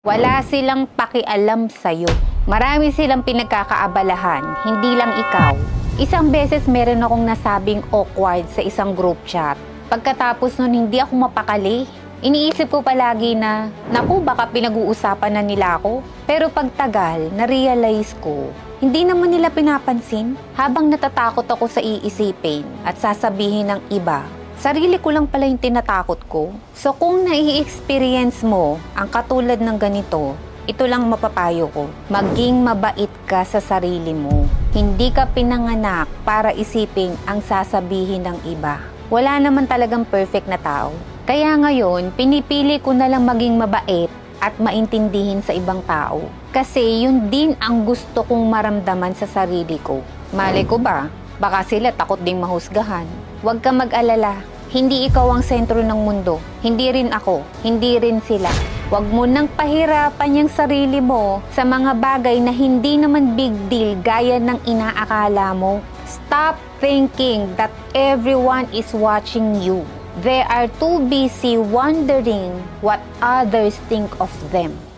Wala silang pakialam sa'yo. Marami silang pinagkakaabalahan, hindi lang ikaw. Isang beses meron akong nasabing awkward sa isang group chat. Pagkatapos nun, hindi ako mapakali. Iniisip ko palagi na, naku, baka pinag-uusapan na nila ako. Pero pagtagal, na-realize ko, hindi naman nila pinapansin. Habang natatakot ako sa iisipin at sasabihin ng iba, sarili ko lang pala yung tinatakot ko. So kung nai-experience mo ang katulad ng ganito, ito lang mapapayo ko. Maging mabait ka sa sarili mo. Hindi ka pinanganak para isipin ang sasabihin ng iba. Wala naman talagang perfect na tao. Kaya ngayon, pinipili ko na lang maging mabait at maintindihin sa ibang tao. Kasi yun din ang gusto kong maramdaman sa sarili ko. Malay ko ba, baka sila takot ding mahusgahan. Huwag ka mag-alala, hindi ikaw ang sentro ng mundo. Hindi rin ako, hindi rin sila. Huwag mo nang pahirapan yung sarili mo sa mga bagay na hindi naman big deal gaya ng inaakala mo. Stop thinking that everyone is watching you. They are too busy wondering what others think of them.